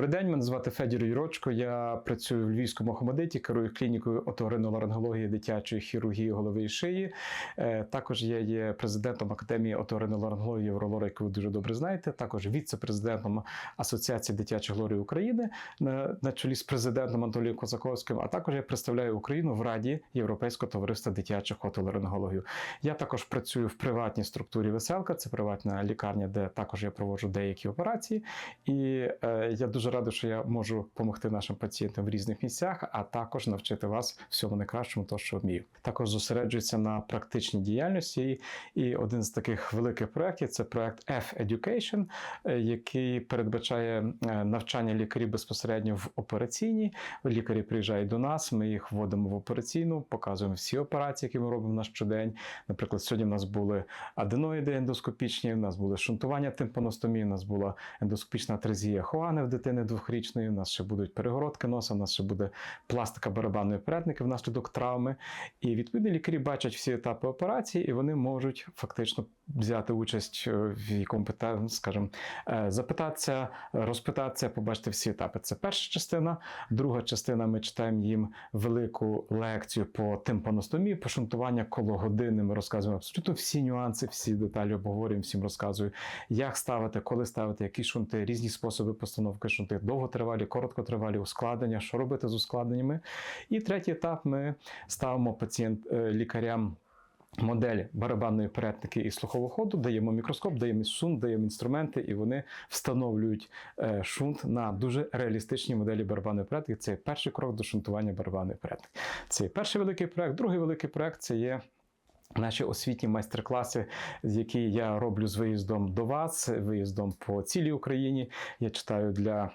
Добрий день, мене звати Федір Юрочко. Я працюю в Львівському охомедиті, керую клінікою оториноларингології дитячої хірургії голови і шиї. Е, Також я є президентом Академії оториноларингології Євролора, яку ви дуже добре знаєте. Також віце-президентом Асоціації дитячих глорій України на, чолі з президентом Анатолієм Козаковським. А також я представляю Україну в Раді Європейського товариства дитячих отоларингологів. Я також працюю в приватній структурі Веселка, це приватна лікарня, де також я проводжу деякі операції. І е, я дуже радий, що я можу допомогти нашим пацієнтам в різних місцях, а також навчити вас всьому найкращому, то що вмію. Також зосереджується на практичній діяльності. І один з таких великих проєктів це проєкт F-Education, е, який передбачає е, навчання лікарів безпосередньо в операційній. Лікарі приїжджають до нас, ми їх вводимо в операційну, показуємо всі операції, які ми робимо на щодень. Наприклад, сьогодні в нас були аденоїди ендоскопічні, в нас були шунтування тимпаностомії, у нас була ендоскопічна атрезія Хоани в дитини двохрічної, у нас ще будуть перегородки носа, у нас ще буде пластика барабанної перетники внаслідок травми. І відповідно лікарі бачать всі етапи операції, і вони можуть фактично взяти участь е, в якому питанні, скажімо, е, запитатися, розпитатися, побачити всі етапи. Це перша частина. Друга частина ми читаємо їм велику лекцію по тимпаностомії, по шунтування коло години. Ми розказуємо абсолютно всі нюанси, всі деталі обговорюємо, всім розказую, як ставити, коли ставити, які шунти, різні способи постановки шунти, довготривалі, короткотривалі, ускладнення, що робити з ускладненнями. І третій етап ми ставимо пацієнт е, лікарям. Модель барабанної перетники і слухового ходу, даємо мікроскоп, даємо шунт, даємо інструменти, і вони встановлюють е, шунт на дуже реалістичній моделі барабанної перетники. Це перший крок до шунтування барабанної перетники. Це перший великий проект. Другий великий проект це є. Наші освітні майстер-класи, які я роблю з виїздом до вас, виїздом по цілій Україні. Я читаю для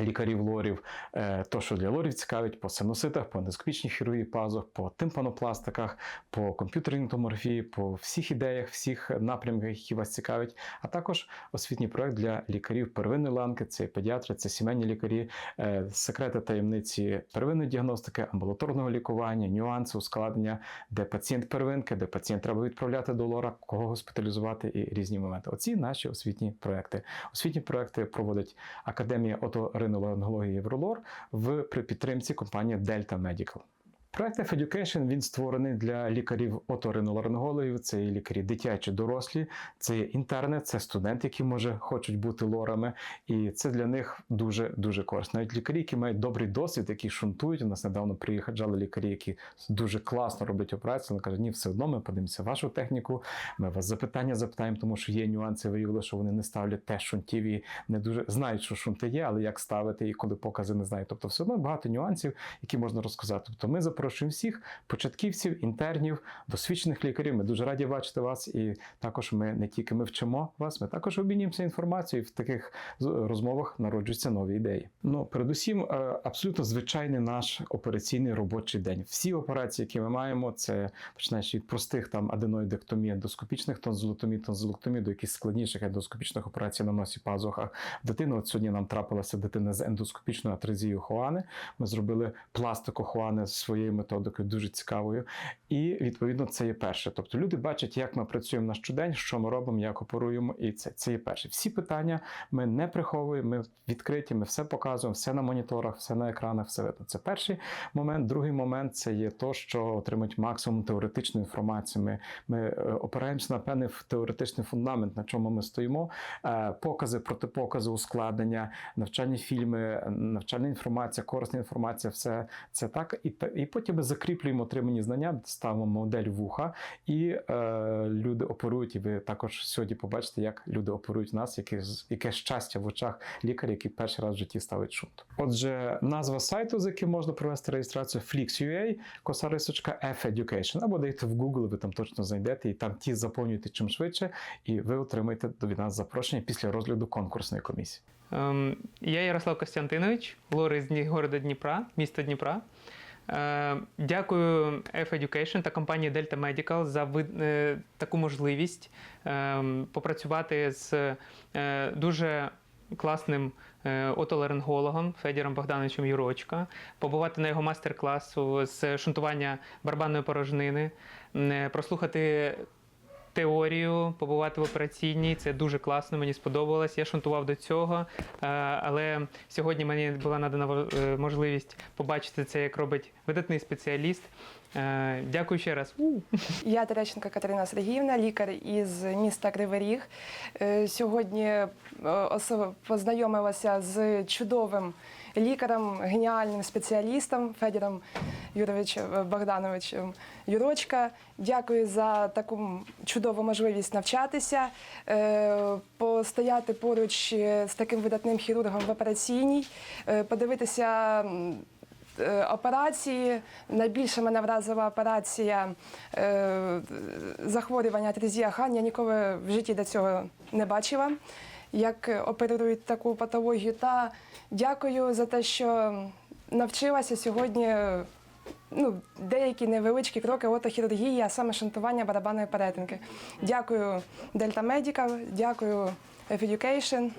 лікарів лорів, е, то, що для лорів цікавить, по синуситах, по ендоскопічній хірургії пазух, по тимпанопластиках, по комп'ютерній томографії, по всіх ідеях, всіх напрямках, які вас цікавить, а також освітній проект для лікарів первинної ланки, це педіатри, це сімейні лікарі, е, секрети таємниці первинної діагностики, амбулаторного лікування, нюанси, ускладнення, де пацієнт первинки, де пацієнт треба відправляти до лора, кого госпіталізувати і різні моменти. Оці наші освітні проекти. Освітні проекти проводить Академія оториноларингології Євролор в при підтримці компанії Delta Medical. Проект F Education він створений для лікарів оториноларингологів, це є лікарі дитячі, дорослі, це є інтерни, це студенти, які може хочуть бути лорами, і це для них дуже дуже корисно. Навіть лікарі, які мають добрий досвід, які шунтують. У нас недавно приїжджали лікарі, які дуже класно роблять операцію. Вони кажуть, ні, все одно ми подивимося вашу техніку. Ми вас запитання запитаємо, тому що є нюанси. Виявили, що вони не ставлять теж шунтів і не дуже знають, що шунти є, але як ставити і коли покази не знають. Тобто, все одно багато нюансів, які можна розказати. Тобто, ми запрошуємо всіх початківців, інтернів, досвідчених лікарів. Ми дуже раді бачити вас, і також ми не тільки ми вчимо вас, ми також обмінюємося інформацією. В таких розмовах народжуються нові ідеї. Ну, передусім, е, абсолютно звичайний наш операційний робочий день. Всі операції, які ми маємо, це починаючи від простих там аденоїдектомій, ендоскопічних тонзилотомій, тонзилоктомій до якихось складніших ендоскопічних операцій на носі пазухах. Дитина, от сьогодні нам трапилася дитина з ендоскопічною атрезією Хоани. Ми зробили пластику Хоани своєю методикою, дуже цікавою. І відповідно це є перше. Тобто люди бачать, як ми працюємо на щодень, що ми робимо, як оперуємо, і це, це є перше. Всі питання ми не приховуємо, ми відкриті, ми все показуємо, все на моніторах, все на екранах, все видно. Це перший момент. Другий момент це є то, що отримують максимум теоретичної інформації. Ми, ми е, опираємося на певний теоретичний фундамент, на чому ми стоїмо. Е, Покази, протипокази, ускладнення, навчальні фільми, навчальна інформація, корисна інформація, все це так. І, і потім ми закріплюємо отримані знання, ставимо модель вуха, і е, люди оперують. І ви також сьогодні побачите, як люди оперують нас, яке, яке щастя в очах лікаря, який перший раз в житті ставить шунт. Отже, назва сайту, з яким можна провести реєстрацію, Flix.ua, коса рисочка F Education, або дайте в Google, ви там точно знайдете, і там ті заповнюєте чим швидше, і ви отримаєте від нас запрошення після розгляду конкурсної комісії. Ем, Я Ярослав Костянтинович, лори з города Дніпра, міста Дніпра. Е, Дякую F Education та компанії Delta Medical за е, таку можливість ем, попрацювати з е, дуже класним е, отоларингологом Федіром Богдановичем Юрочка, побувати на його майстер-класу з шунтування барабанної порожнини, е, прослухати теорію, побувати в операційній. Це дуже класно, мені сподобалось. Я шунтував до цього, е, але сьогодні мені була надана е, можливість побачити це, як робить видатний спеціаліст. Е, Дякую ще раз. Я Терещенко Катерина Сергіївна, лікар із міста Кривий Ріг. Сьогодні познайомилася з чудовим лікарем, геніальним спеціалістом Федіром Юровичем Богдановичем Юрочка. Дякую за таку чудову можливість навчатися, е, постояти поруч е, з таким видатним хірургом в операційній, е, подивитися. е, Операції найбільше мене вразила операція е, захворювання атрезія хан. Я ніколи в житті до цього не бачила, як оперують таку патологію. Та дякую за те, що навчилася сьогодні. Ну, деякі невеличкі кроки отохірургії, а саме шантування барабанної перетинки. Дякую Дельта Медіка, дякую Education.